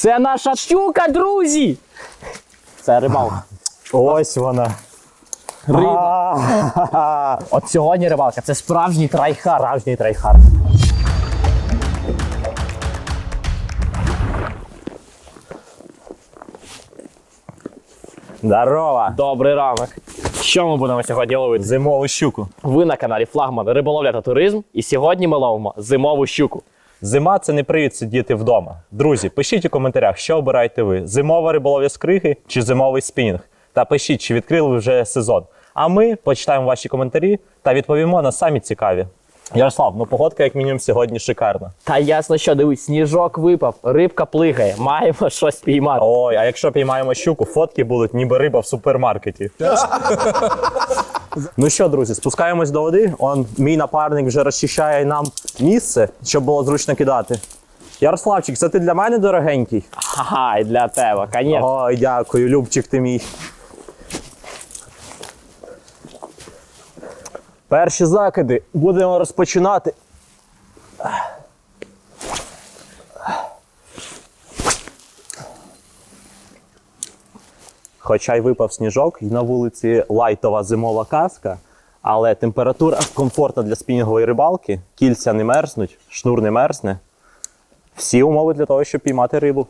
Це наша щука, друзі! Це рибалка. Ось вона. Риба. От сьогодні рибалка. Це справжній трайхар. Справжній трайхард. Здорово! Добрий ранок. Що ми будемо сьогодні ловити? Зимову щуку. Ви на каналі Флагман Риболовля та туризм. І сьогодні ми ловимо зимову щуку. Зима це не привід сидіти вдома. Друзі, пишіть у коментарях, що обираєте ви: зимова риболовля з криги чи зимовий спінінг. Та пишіть, чи відкрили ви вже сезон. А ми почитаємо ваші коментарі та відповімо на самі цікаві. Ярослав, ну погодка, як мінімум, сьогодні шикарна. Та ясно, що дивись, сніжок випав, рибка плигає, маємо щось піймати. Ой, а якщо піймаємо щуку, фотки будуть ніби риба в супермаркеті. Ну що, друзі, спускаємось до води. Он мій напарник вже розчищає нам місце, щоб було зручно кидати. Ярославчик, це ти для мене дорогенький? Ага, і для тебе, звісно. Ой, дякую, Любчик ти мій. Перші закиди будемо розпочинати. Хоча й випав сніжок, і на вулиці лайтова зимова казка, але температура комфортна для спінінгової рибалки, кільця не мерзнуть, шнур не мерзне. Всі умови для того, щоб піймати рибу.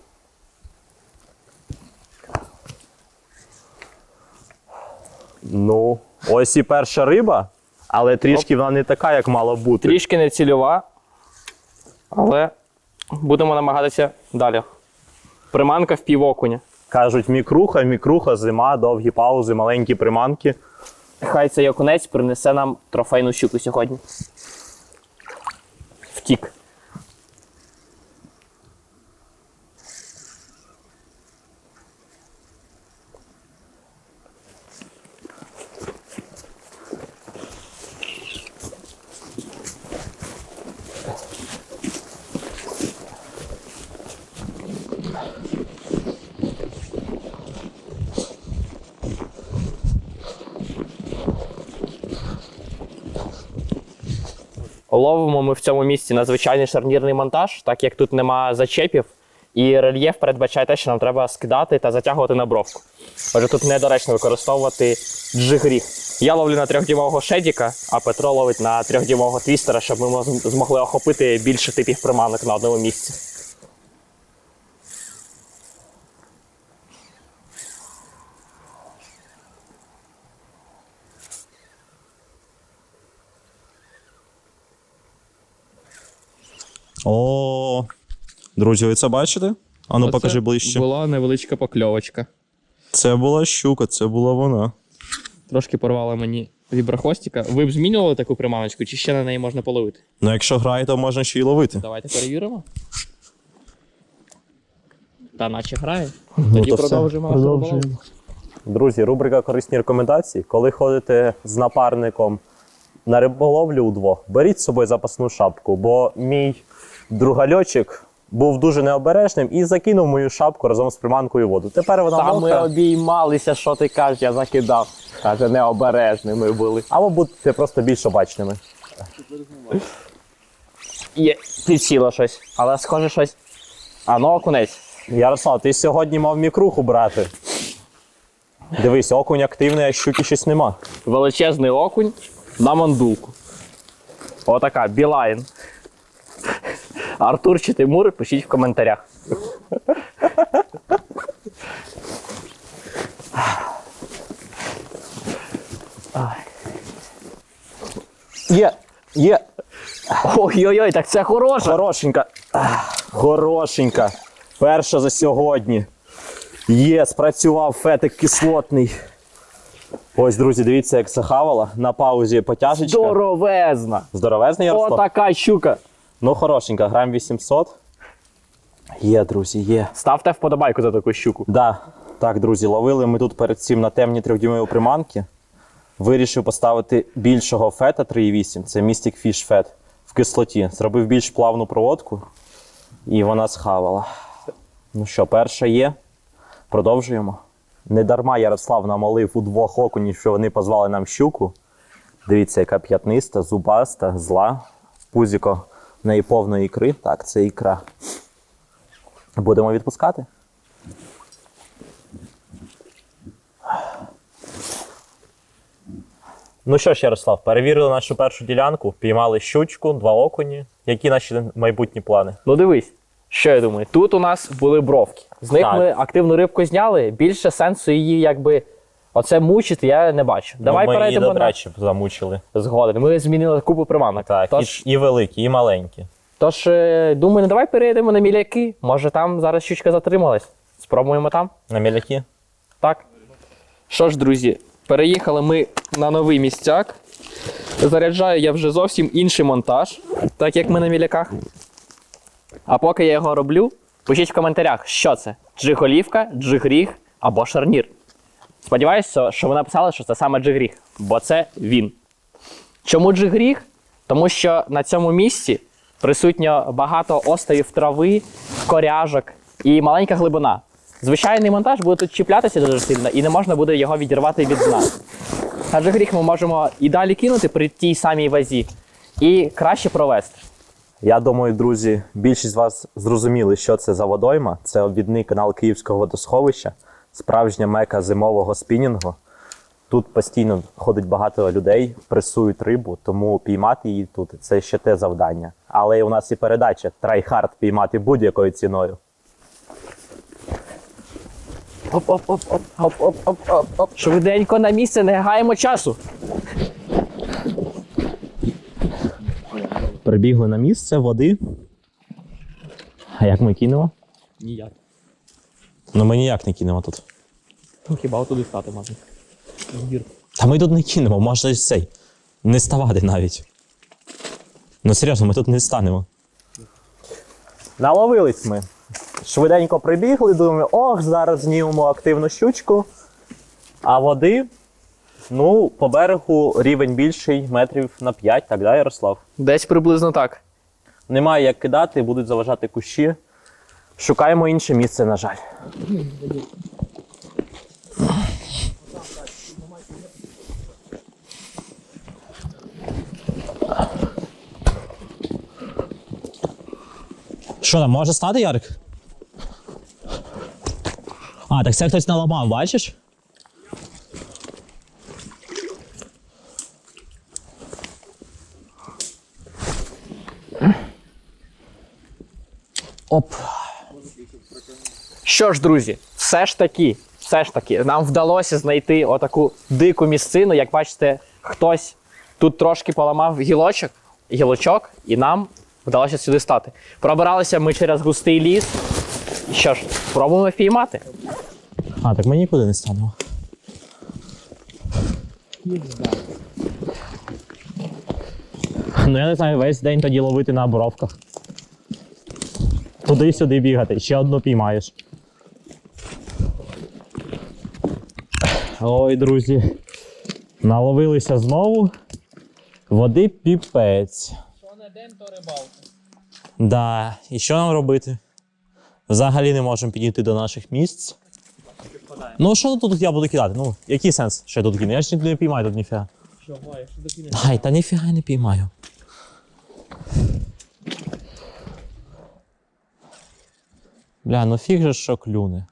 Ну, ось і перша риба, але трішки вона не така, як мала бути. Трішки не цільова, але будемо намагатися далі. Приманка в півокуня. Кажуть, мікруха, мікруха, зима, довгі паузи, маленькі приманки. Хай цей окунець принесе нам трофейну щуку сьогодні. Втік. Ловимо ми в цьому місці надзвичайний шарнірний монтаж, так як тут нема зачепів, і рельєф передбачає те, що нам треба скидати та затягувати на бровку. Отже, тут недоречно використовувати джигріг. Я ловлю на трьохдімового шедіка, а Петро ловить на трьохдімового твістера, щоб ми змогли охопити більше типів приманок на одному місці. О, друзі, ви це бачите? Ану, покажи ближче. Була невеличка покльовочка. Це була щука, це була вона. Трошки порвала мені віброхвостика. Ви б змінювали таку приманочку, чи ще на неї можна половити? Ну, якщо грає, то можна ще й ловити. Давайте перевіримо. Та наче грає. Ну, Тоді то все. продовжуємо. нашу риболовлю. Друзі, рубрика Корисні рекомендації. Коли ходите з напарником на риболовлю удвох, беріть з собою запасну шапку, бо мій другальочок був дуже необережним і закинув мою шапку разом з приманкою в воду. Тепер вона Та ми мокра. обіймалися, що ти кажеш, я закидав. Каже, необережними були. Або будьте просто більш обачними. Є, підсіло щось, але схоже щось. А ну окунець. Ярослав, ти сьогодні мав мікруху брати. Дивись, окунь активний, а щуки щось нема. Величезний окунь на мандулку. Отака, білайн. Артур чи Тимур, пишіть в коментарях. Є, є. Ой-ой-ой, так це хороша. Хорошенька. Хорошенька. Перша за сьогодні. Є, спрацював фетик кислотний. Ось, друзі, дивіться, як захавала. На паузі потяжечка. Здоровезна. Здоровезний Ярослав? Отака щука. Ну, хорошенька, грам 800. Є, друзі, є. Ставте вподобайку за таку щуку. Да. Так, друзі, ловили ми тут перед цим на темні трьохдюймові приманки. Вирішив поставити більшого фета 3,8. Це Mystic Fish Fat в кислоті. Зробив більш плавну проводку і вона схавала. Ну що, перша є. Продовжуємо. Не дарма Ярослав намолив у двох окунів, що вони позвали нам щуку. Дивіться, яка п'ятниста, зубаста, зла. Пузіко в неї повної ікри. Так, це ікра. Будемо відпускати. Ну що ж, Ярослав, перевірили нашу першу ділянку, піймали щучку, два окуні. Які наші майбутні плани? Ну дивись, що я думаю, тут у нас були бровки. З них Так. ми активну рибку зняли. Більше сенсу її, якби, оце мучити, я не бачу. Давай ну, ми її перейдемо на замучили. згоден. Ми змінили купу приманок. Так, Тож, і, і великі, і маленькі. тож е, думаю, ну, давай перейдемо на міляки. Може там зараз щучка затрималась. Спробуємо там. На міляки? Так. Що ж, друзі, переїхали ми на новий місцяк. Заряджаю я вже зовсім інший монтаж, так як ми на міляках. А поки я його роблю, пишіть в коментарях, що це: джиголівка, джигріг або шарнір. Сподіваюся, що ви написали, що це саме джигріг, бо це він. Чому джигріг? Тому що на цьому місці присутньо багато островів трави, коряжок і маленька глибина. Звичайний монтаж буде тут чіплятися дуже сильно і не можна буде його відірвати від дна. А джигріг ми можемо і далі кинути при тій самій вазі, і краще провести. Я думаю, друзі, більшість з вас зрозуміли, що це за водойма. Це обвідний канал Київського водосховища, справжня мека зимового спінінгу. Тут постійно ходить багато людей, пресують рибу, тому піймати її тут це ще те завдання. Але у нас і передача трайхард піймати будь-якою ціною. Оп-оп-оп-оп-оп-оп-оп-оп. Швиденько на місце, не гаємо часу. Прибігли на місце води. А як ми кинемо? Ніяк. Ну ми ніяк не кинемо тут. Ну, хіба туди стати можна. Збір. Та ми тут не кинемо, можна цей. Не ставати навіть. Ну серйозно, ми тут не станемо. Наловились ми. Швиденько прибігли, думаю, ох, зараз знімемо активну щучку. А води, ну, по берегу рівень більший, метрів на 5, так, да, Ярослав? Десь приблизно так. Немає як кидати, будуть заважати кущі. Шукаємо інше місце, на жаль. Що там, може стати, Ярик? А, так це хтось наламав, бачиш? Оп. Що ж, друзі, все ж таки, все ж таки, нам вдалося знайти отаку дику місцину. Як бачите, хтось тут трошки поламав гілочок, гілочок, і нам вдалося сюди стати. Пробиралися ми через густий ліс. Що ж, спробуємо впіймати. А, так ми нікуди не станемо. Ну я не знаю, весь день тоді ловити на боровках. Туди-сюди бігати, ще одну піймаєш. Ой, друзі. Наловилися знову. Води піпець. Що не день, то рибалка. Да, і що нам робити? Взагалі не можемо підійти до наших місць. Ну, що тут я буду кидати? Ну, який сенс, що я тут кину? Я ж не піймаю тут ніфіга. Що, Ваня, що докинеш? Ай, та ніфіга я не піймаю. Бля, ну фіг же, що клюне.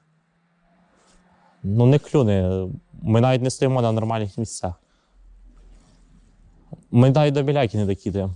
Ну не клюне. Ми навіть не стоїмо на нормальних місцях. Ми навіть до біляки не докидаємо.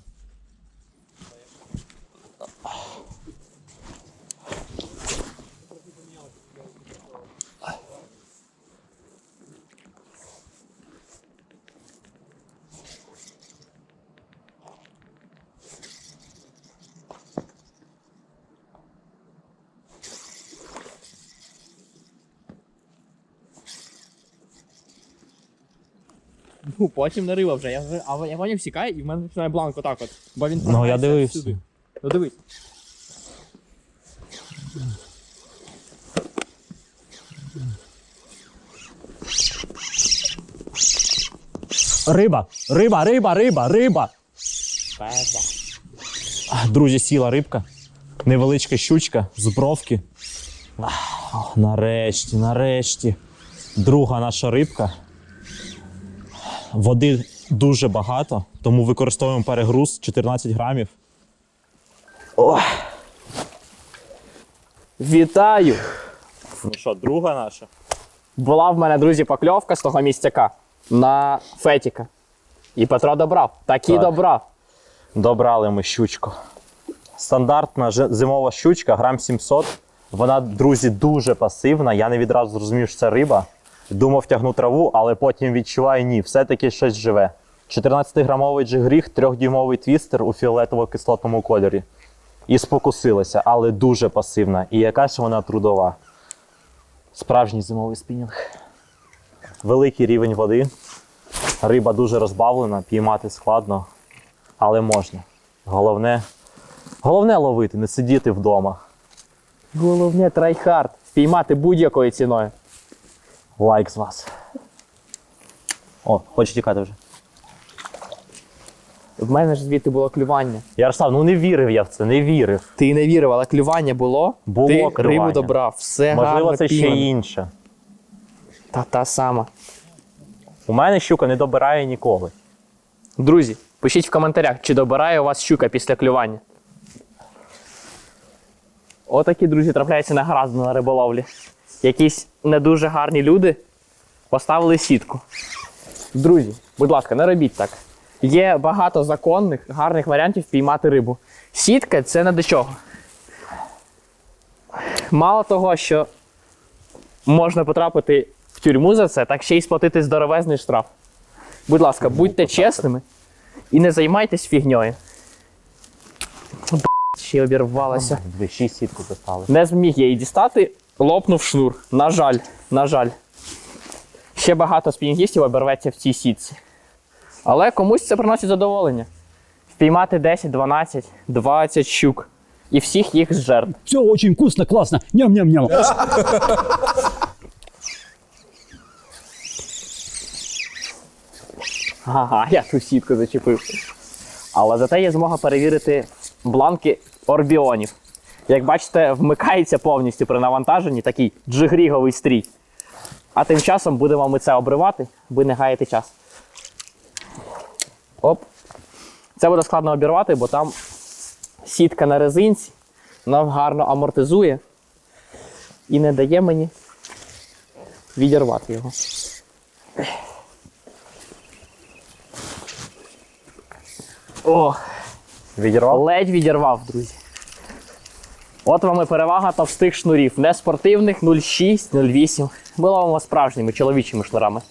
Ну, потім не риба вже. Я вже, а я Ваня всікає, і в мене починає бланк отак от. Бо він Ну, я дивився. сюди. Ну дивись. Риба! Риба, риба, риба, риба! Пезда. А, Друзі, сіла рибка. Невеличка щучка з бровки. Ах, Нарешті, нарешті. Друга наша рибка. Води дуже багато, тому використовуємо перегруз 14 грамів. Вітаю! Ну що, друга наша? Була в мене, друзі, покльовка з того місцяка на Фетіка. І Петро добрав. Так і Так. добрав. Добрали ми щучку. Стандартна зимова щучка, грам 700. Вона, друзі, дуже пасивна. Я не відразу зрозумів, що це риба. Думав, тягну траву, але потім відчуваю, ні, все-таки щось живе. 14-грамовий джигріг, 3-дюймовий твістер у фіолетово-кислотному кольорі. І спокусилася, але дуже пасивна. І яка ж вона трудова. Справжній зимовий спінінг. Великий рівень води. Риба дуже розбавлена, піймати складно, але можна. Головне, головне ловити, не сидіти вдома. Головне трайхард. Впіймати будь-якою ціною. Лайк з вас. О, хоче тікати вже. В мене ж звідти було клювання. Ярослав, ну не вірив я в це, не вірив. Ти не вірив, але клювання було. Було Ти клювання. рибу добрав. Все Можливо, гарно це ще піймано. інше. Та та сама. У мене щука не добирає ніколи. Друзі, пишіть в коментарях, чи добирає у вас щука після клювання. Отакі, друзі, трапляються на гаразд на риболовлі. Якісь не дуже гарні люди поставили сітку. Друзі, будь ласка, не робіть так. Є багато законних, гарних варіантів піймати рибу. Сітка це не до чого. Мало того, що можна потрапити в тюрму за це, так ще й сплатити здоровезний штраф. Будь ласка, будьте чесними і не займайтесь фігньою. Ще обірвалася. Шість сітку достали. Не зміг я її дістати, лопнув шнур. На жаль, на жаль. Ще багато спінінгістів обірветься в цій сітці. Але комусь це приносить задоволення. Впіймати 10, 12, 20 щук. І всіх їх зжерти. Все очень вкусно, классно. Ням-ням-ням. Ага, я ту сітку зачепив. Але зате є змога перевірити бланки орбіонів. Як бачите, вмикається повністю при навантаженні такий джигріговий стрій. А тим часом будемо ми це обривати, ви не гаєте час. Оп. Це буде складно обірвати, бо там сітка на резинці, вона гарно амортизує і не дає мені відірвати його. О, Відірвав? ледь відірвав, друзі. От вам і перевага товстих шнурів. Не спортивних 0,6, 0,8. Ми ловимо справжніми чоловічими шнурами.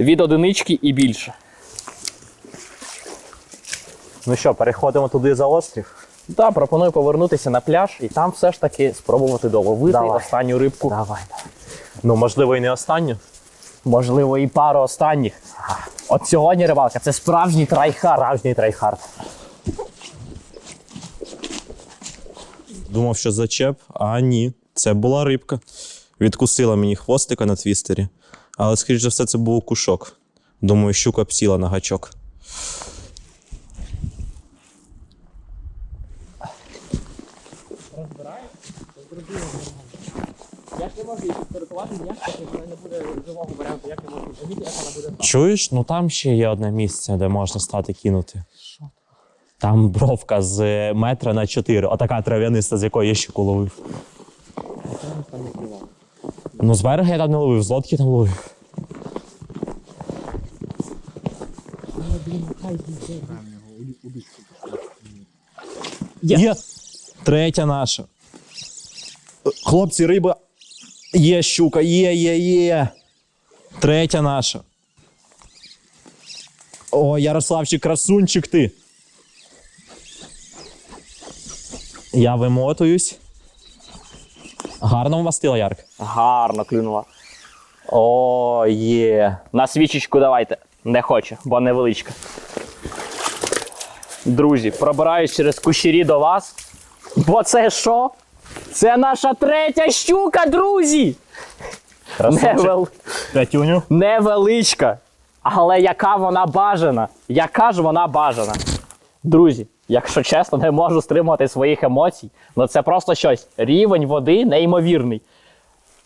Від одинички і більше. Ну що, переходимо туди за острів. Та пропоную повернутися на пляж і там все ж таки спробувати доловити Давай. останню рибку. Давай. Ну, можливо, і не останню. Можливо, і пару останніх. От сьогодні рибалка це справжній трайхар. Справжній трайхард. Думав, що зачеп, а ні, це була рибка. Відкусила мені хвостика на твістері, але, скоріш за все, це був кушок. Думаю, щука б сіла на гачок. Я ж не можу її підпорядкувати ніяк, не буде живого варіанту, як я можу розуміти, як вона буде. Чуєш, ну там ще є одне місце, де можна стати кинути. Там бровка з метра на 4, отака трав'яниста, з якої я щуку ловив. Ну, з берега я там не ловив, з лодки там ловив. Є. Третя наша. Хлопці, риба. Є щука, є, є, є. Третя наша. О, Ярославчик, красунчик ти. Я вимотуюсь. Гарно вмастила Ярк. Гарно клюнула. О, є. На свічечку давайте. Не хоче, бо невеличка. Друзі, пробираюсь через кущері до вас. Бо це що? Це наша третя щука, друзі! Невел... П'ятюню. Невеличка. Але яка вона бажана? Яка ж вона бажана? Друзі, якщо чесно, не можу стримувати своїх емоцій. Ну це просто щось. Рівень води неймовірний.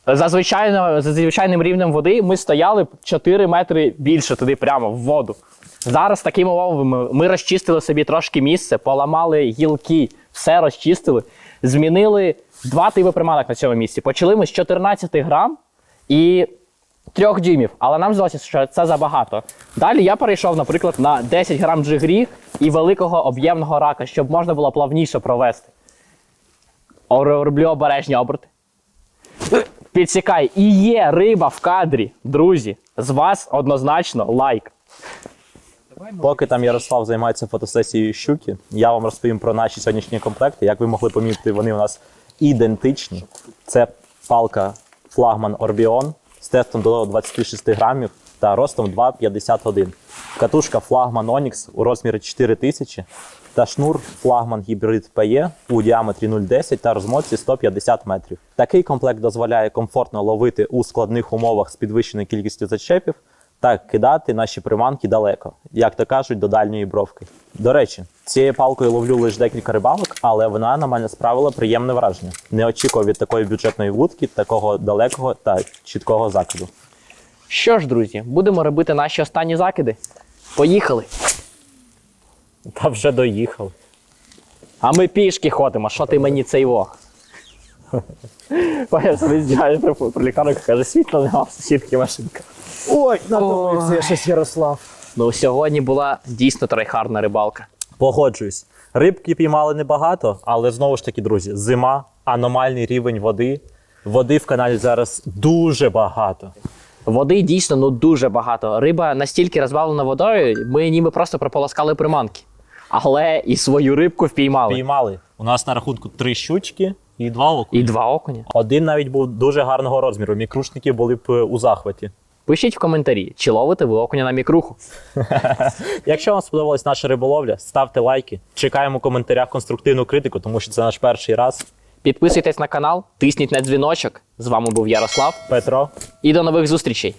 За, звичайно, за звичайним рівнем води ми стояли 4 метри більше туди прямо в воду. Зараз такими умовами ми розчистили собі трошки місце, поламали гілки, все розчистили, змінили два типи приманок на цьому місці. Почали ми з 14 грам і 3 дюймів, але нам здалося, що це забагато. Далі я перейшов, наприклад, на 10 грам джигрі і великого об'ємного рака, щоб можна було плавніше провести. Роблю обережні оберти. Підсікай. І є риба в кадрі. Друзі, з вас однозначно лайк. Поки там Ярослав займається фотосесією щуки, я вам розповім про наші сьогоднішні комплекти. Як ви могли помітити, вони у нас ідентичні. Це палка флагман Orbion з тестом до 26 грамів та ростом 2,51. Катушка флагман Onyx у розмірі 4000 та шнур флагман гібрид PE у діаметрі 0,10 та розмотці 150 метрів. Такий комплект дозволяє комфортно ловити у складних умовах з підвищеною кількістю зачепів та кидати наші приманки далеко, як то кажуть, до дальньої бровки. До речі, цією палкою ловлю лише декілька рибалок, але вона на мене справила приємне враження. Не очікував від такої бюджетної вудки, такого далекого та чіткого закиду. Що ж, друзі, будемо робити наші останні закиди. Поїхали. Та вже доїхав. А ми пішки ходимо, що ти мені цей во? Я собі здягаю про, про лікарню, каже, світла нема в сусідки машинка. Ой, натомився я щось Ярослав. Ну, сьогодні була дійсно трайхарна рибалка. Погоджуюсь. Рибки піймали небагато, але знову ж таки, друзі, зима, аномальний рівень води. Води в каналі зараз дуже багато. Води дійсно ну дуже багато. Риба настільки розбавлена водою, ми ніби просто прополоскали приманки. Але і свою рибку впіймали. Піймали. У нас на рахунку три щучки і два окуні. І два окуня. Один навіть був дуже гарного розміру. Мікрушники були б е, у захваті. Пишіть в коментарі, чи ловите ви окуня на мікруху. Якщо вам сподобалась наша риболовля, ставте лайки. Чекаємо у коментарях конструктивну критику, тому що це наш перший раз. Підписуйтесь на канал, тисніть на дзвіночок. З вами був Ярослав. Петро. І до нових зустрічей.